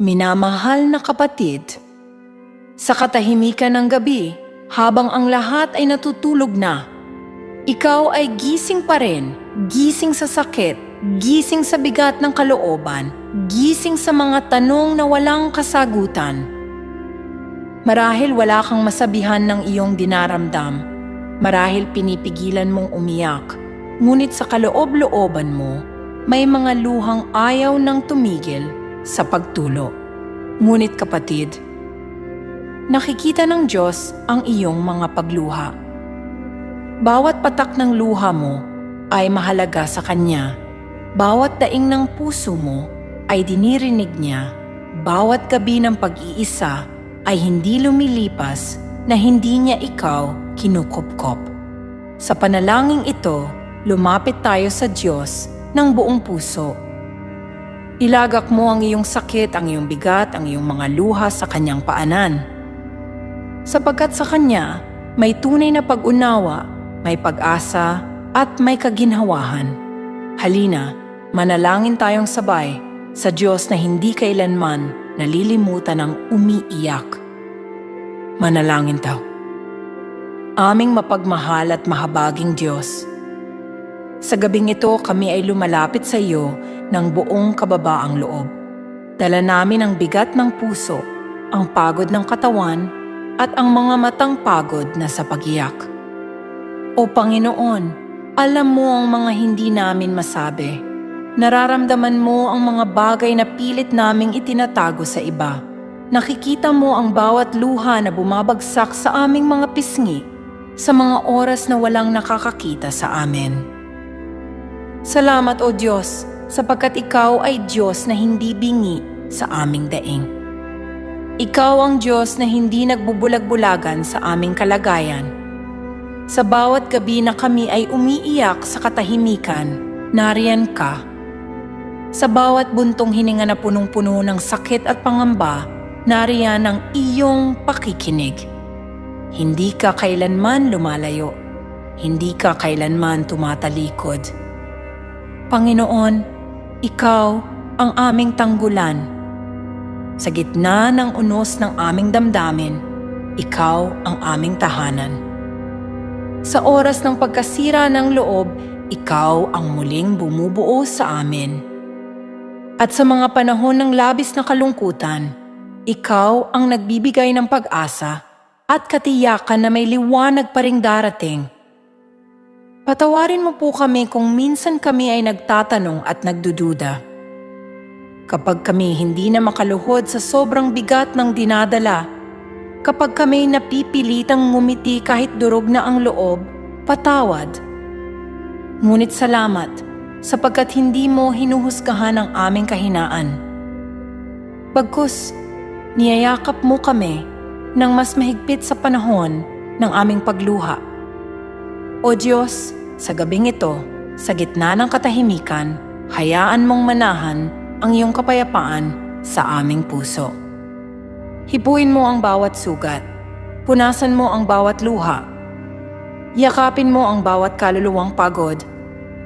Minamahal na kapatid, sa katahimikan ng gabi, habang ang lahat ay natutulog na, ikaw ay gising pa rin, gising sa sakit, gising sa bigat ng kalooban, gising sa mga tanong na walang kasagutan. Marahil wala kang masabihan ng iyong dinaramdam, marahil pinipigilan mong umiyak, ngunit sa kaloob-looban mo, may mga luhang ayaw ng tumigil sa pagtulo. Ngunit kapatid, nakikita ng Diyos ang iyong mga pagluha. Bawat patak ng luha mo ay mahalaga sa Kanya. Bawat daing ng puso mo ay dinirinig niya. Bawat gabi ng pag-iisa ay hindi lumilipas na hindi niya ikaw kinukupkop. Sa panalangin ito, lumapit tayo sa Diyos ng buong puso. Ilagak mo ang iyong sakit, ang iyong bigat, ang iyong mga luha sa Kanyang paanan. Sapagkat sa Kanya, may tunay na pag-unawa, may pag-asa, at may kaginhawahan. Halina, manalangin tayong sabay sa Diyos na hindi kailanman nalilimutan ng umiiyak. Manalangin tayo. Aming mapagmahal at mahabaging Diyos, sa gabing ito kami ay lumalapit sa iyo ng buong kababaang loob. Dala namin ang bigat ng puso, ang pagod ng katawan, at ang mga matang pagod na sa pagiyak. O Panginoon, alam mo ang mga hindi namin masabi. Nararamdaman mo ang mga bagay na pilit naming itinatago sa iba. Nakikita mo ang bawat luha na bumabagsak sa aming mga pisngi sa mga oras na walang nakakakita sa amin. Salamat o Diyos sapagkat Ikaw ay Diyos na hindi bingi sa aming daing. Ikaw ang Diyos na hindi nagbubulag-bulagan sa aming kalagayan. Sa bawat gabi na kami ay umiiyak sa katahimikan, nariyan ka. Sa bawat buntong hininga na punong-puno ng sakit at pangamba, nariyan ang iyong pakikinig. Hindi ka kailanman lumalayo. Hindi ka kailanman tumatalikod. Panginoon, Ikaw ang aming tanggulan. Sa gitna ng unos ng aming damdamin, Ikaw ang aming tahanan. Sa oras ng pagkasira ng loob, Ikaw ang muling bumubuo sa amin. At sa mga panahon ng labis na kalungkutan, Ikaw ang nagbibigay ng pag-asa at katiyakan na may liwanag pa ring darating. Patawarin mo po kami kung minsan kami ay nagtatanong at nagdududa. Kapag kami hindi na makaluhod sa sobrang bigat ng dinadala, kapag kami napipilitang ngumiti kahit durog na ang loob, patawad. Ngunit salamat sapagkat hindi mo hinuhusgahan ang aming kahinaan. Bagkus, niyayakap mo kami ng mas mahigpit sa panahon ng aming pagluha. O Diyos, sa gabing ito, sa gitna ng katahimikan, hayaan mong manahan ang iyong kapayapaan sa aming puso. Hipuin mo ang bawat sugat, punasan mo ang bawat luha, yakapin mo ang bawat kaluluwang pagod,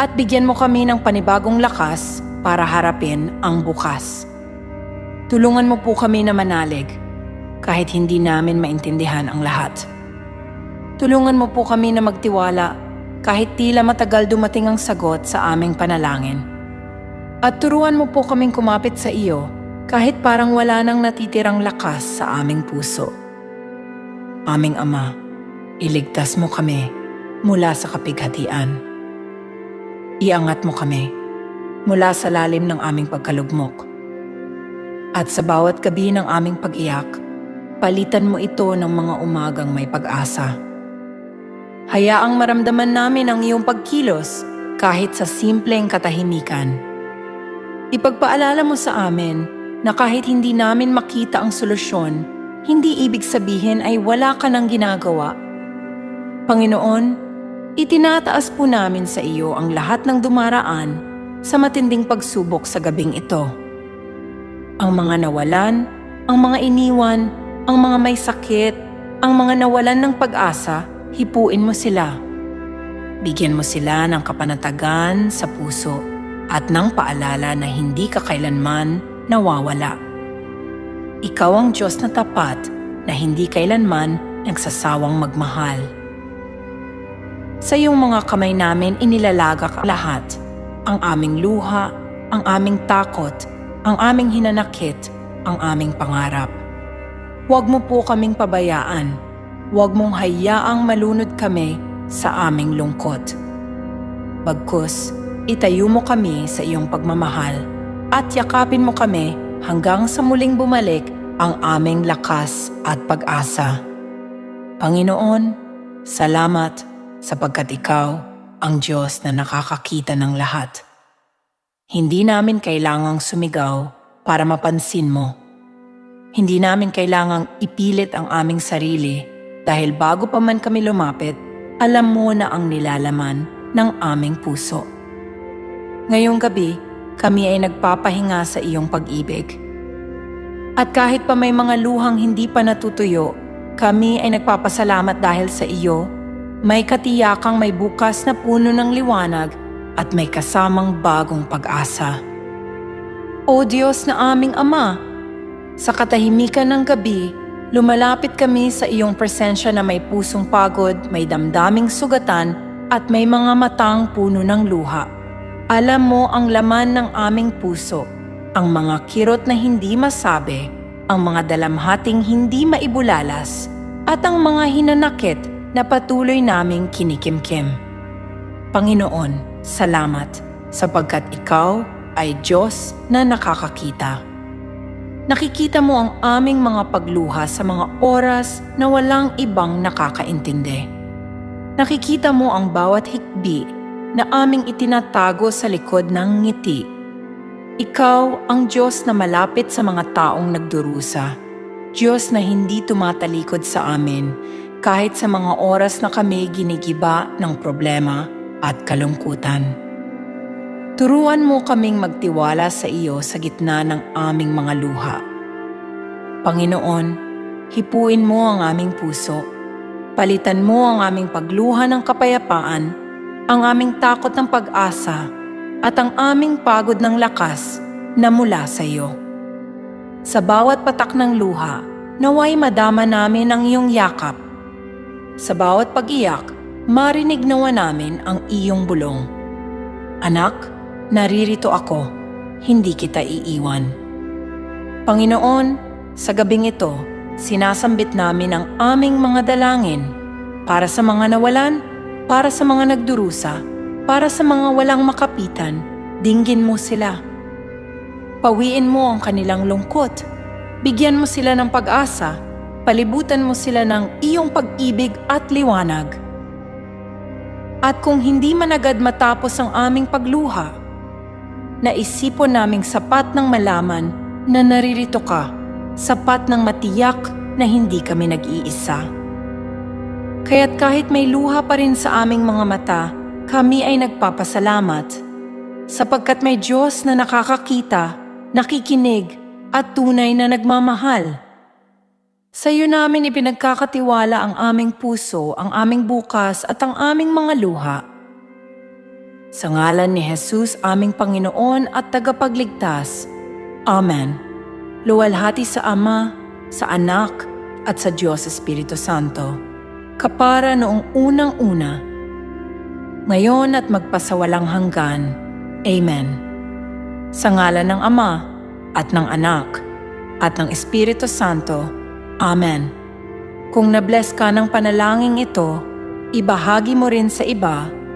at bigyan mo kami ng panibagong lakas para harapin ang bukas. Tulungan mo po kami na manalig kahit hindi namin maintindihan ang lahat. Tulungan mo po kami na magtiwala kahit tila matagal dumating ang sagot sa aming panalangin. At turuan mo po kaming kumapit sa iyo kahit parang wala nang natitirang lakas sa aming puso. Aming Ama, iligtas mo kami mula sa kapighatian. Iangat mo kami mula sa lalim ng aming pagkalugmok. At sa bawat gabi ng aming pag-iyak, palitan mo ito ng mga umagang may pag-asa. Hayaang maramdaman namin ang iyong pagkilos kahit sa simpleng katahimikan. Ipagpaalala mo sa amin na kahit hindi namin makita ang solusyon, hindi ibig sabihin ay wala ka ng ginagawa. Panginoon, itinataas po namin sa iyo ang lahat ng dumaraan sa matinding pagsubok sa gabing ito. Ang mga nawalan, ang mga iniwan, ang mga may sakit, ang mga nawalan ng pag-asa, hipuin mo sila. Bigyan mo sila ng kapanatagan sa puso at ng paalala na hindi ka kailanman nawawala. ikaw ang Diyos na tapat na hindi kailanman nagsasawang magmahal. Sa iyong mga kamay namin inilalaga ka lahat, ang aming luha, ang aming takot, ang aming hinanakit, ang aming pangarap. Huwag mo po kaming pabayaan. Huwag mong hayaang malunod kami sa aming lungkot. Bagkus, itayo mo kami sa iyong pagmamahal at yakapin mo kami hanggang sa muling bumalik ang aming lakas at pag-asa. Panginoon, salamat sapagkat Ikaw ang Diyos na nakakakita ng lahat. Hindi namin kailangang sumigaw para mapansin mo. Hindi namin kailangang ipilit ang aming sarili dahil bago pa man kami lumapit, alam mo na ang nilalaman ng aming puso. Ngayong gabi, kami ay nagpapahinga sa iyong pag-ibig. At kahit pa may mga luhang hindi pa natutuyo, kami ay nagpapasalamat dahil sa iyo, may katiyakang may bukas na puno ng liwanag at may kasamang bagong pag-asa. O Diyos na aming Ama, sa katahimikan ng gabi, lumalapit kami sa iyong presensya na may pusong pagod, may damdaming sugatan at may mga matang puno ng luha. Alam mo ang laman ng aming puso, ang mga kirot na hindi masabi, ang mga dalamhating hindi maibulalas, at ang mga hinanakit na patuloy naming kinikimkim. Panginoon, salamat sapagkat Ikaw ay Diyos na nakakakita. Nakikita mo ang aming mga pagluha sa mga oras na walang ibang nakakaintindi. Nakikita mo ang bawat hikbi na aming itinatago sa likod ng ngiti. Ikaw ang Diyos na malapit sa mga taong nagdurusa. Diyos na hindi tumatalikod sa amin kahit sa mga oras na kami ginigiba ng problema at kalungkutan. Turuan mo kaming magtiwala sa iyo sa gitna ng aming mga luha. Panginoon, hipuin mo ang aming puso. Palitan mo ang aming pagluha ng kapayapaan, ang aming takot ng pag-asa, at ang aming pagod ng lakas na mula sa iyo. Sa bawat patak ng luha, naway madama namin ang iyong yakap. Sa bawat pag-iyak, marinig nawa namin ang iyong bulong. Anak, naririto ako, hindi kita iiwan. Panginoon, sa gabing ito, sinasambit namin ang aming mga dalangin para sa mga nawalan, para sa mga nagdurusa, para sa mga walang makapitan, dinggin mo sila. Pawiin mo ang kanilang lungkot, bigyan mo sila ng pag-asa, palibutan mo sila ng iyong pag-ibig at liwanag. At kung hindi man agad matapos ang aming pagluha, naisipon naming sapat ng malaman na naririto ka, sapat ng matiyak na hindi kami nag-iisa. Kaya't kahit may luha pa rin sa aming mga mata, kami ay nagpapasalamat sapagkat may Diyos na nakakakita, nakikinig at tunay na nagmamahal. Sa iyo namin ipinagkakatiwala ang aming puso, ang aming bukas at ang aming mga luha. Sa ngalan ni Jesus, aming Panginoon at tagapagligtas. Amen. Luwalhati sa Ama, sa Anak, at sa Diyos Espiritu Santo. Kapara noong unang-una, ngayon at magpasawalang hanggan. Amen. Sa ngalan ng Ama, at ng Anak, at ng Espiritu Santo. Amen. Kung nabless ka ng panalangin ito, ibahagi mo rin sa iba